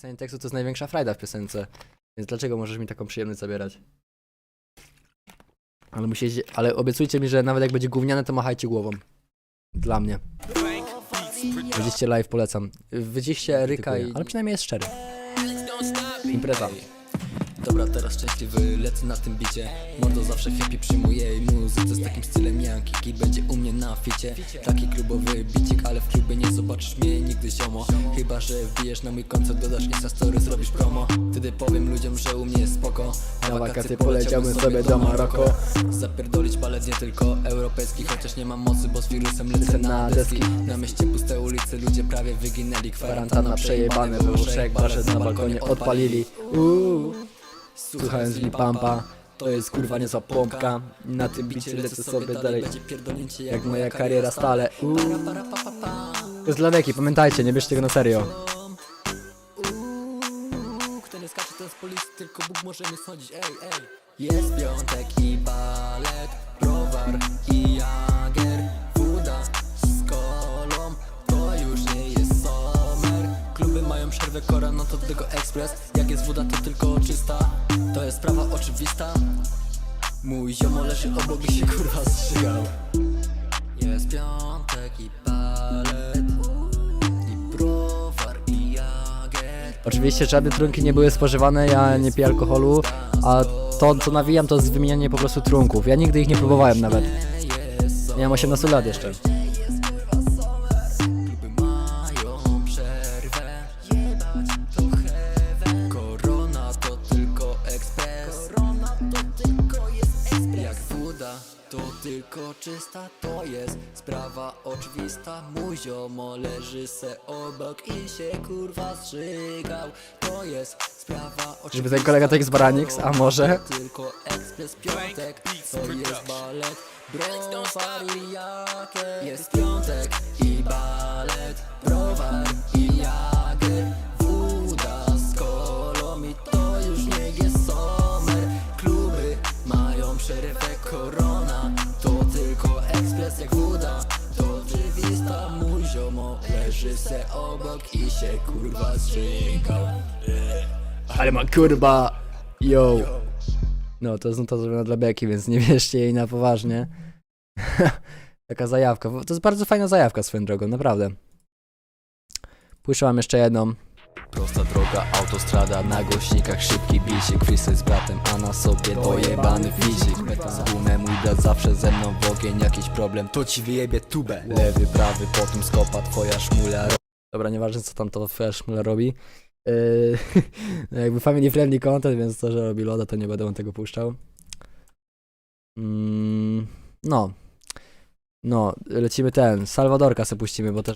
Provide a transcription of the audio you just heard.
Pisanie tekstu to jest największa frajda w piosence. Więc dlaczego możesz mi taką przyjemność zabierać? Ale musicie, ale obiecujcie mi, że nawet jak będzie gówniane, to machajcie głową. Dla mnie. Będziecie live, polecam. Wyciście Ryka i... Ale przynajmniej jest szczery. Impreza. Dobra, teraz szczęśliwy, lecę na tym bicie. Mordo zawsze happy przyjmuje i muzyce z takim stylem Yankee będzie u mnie na ficie. Taki klubowy bicik, ale w klubie nie zobaczysz mnie nigdy ziomo. Chyba, że wbijesz na mój koncert, dodasz instastory, zrobisz promo. Wtedy powiem ludziom, że u mnie jest spoko. Na wakacje poleciałbym sobie do Maroko. Zapierdolić palec nie tylko europejski Chociaż nie mam mocy, bo z wirusem lecę na deski. Na mieście puste ulice, ludzie prawie wyginęli. Kwarantanna przejebane, bo Szek na balkonie odpalili. Uuu. Słuchając Lipampa, to jest kurwa niezła pompka. Na tym bicie lecę sobie dalej. Jak moja kariera stale. Uuu. To jest dla deki, pamiętajcie, nie bierzcie tego na serio. Kto nie skacze to z policji, tylko Bóg może mnie sądzić, ej, ej Jest piątek i balet, browar i jager Woda z kolą, to już nie jest summer Kluby mają przerwę, kora, no to tylko ekspres Jak jest woda, to tylko czysta, to jest sprawa oczywista Mój ziomo leży obok i się kurwa strzygał Jest piątek i balet I browar i jager Oczywiście żadne trunki nie były spożywane, ja nie piję alkoholu, a to co nawijam to jest wymienianie po prostu trunków. Ja nigdy ich nie próbowałem nawet. Miałem 18 lat jeszcze. Tylko czysta To jest sprawa oczywista. Mój ziomo leży se obok I się kurwa strzygał. To jest sprawa oczywista Żeby ten kolega to jest Baranix, a może? tylko ekspres piątek To jest balet. Browar i jakier Jest piątek i balet To mój ziomo Leży se obok i się kurwa Ale ma kurba! Yo! No, to jest nuta zrobiona dla Beki, więc nie bierzcie jej na poważnie. Taka zajawka. To jest bardzo fajna zajawka swoją drogą, naprawdę. Puszczę jeszcze jedną. Prosta droga, autostrada, na głośnikach szybki bicik Freestyle z bratem, a na sobie dojebany fizik Z gumę mój brat zawsze ze mną w ogień Jakiś problem, to ci wyjebie tubę Lewy, prawy, potem skopa, twoja szmula Dobra, nieważne co tam to twoja szmula robi. Yy, no jakby family friendly content, więc to, że robi loda, to nie będę tego puszczał. Mm, no. No, lecimy ten. Salwadorka se puścimy, bo też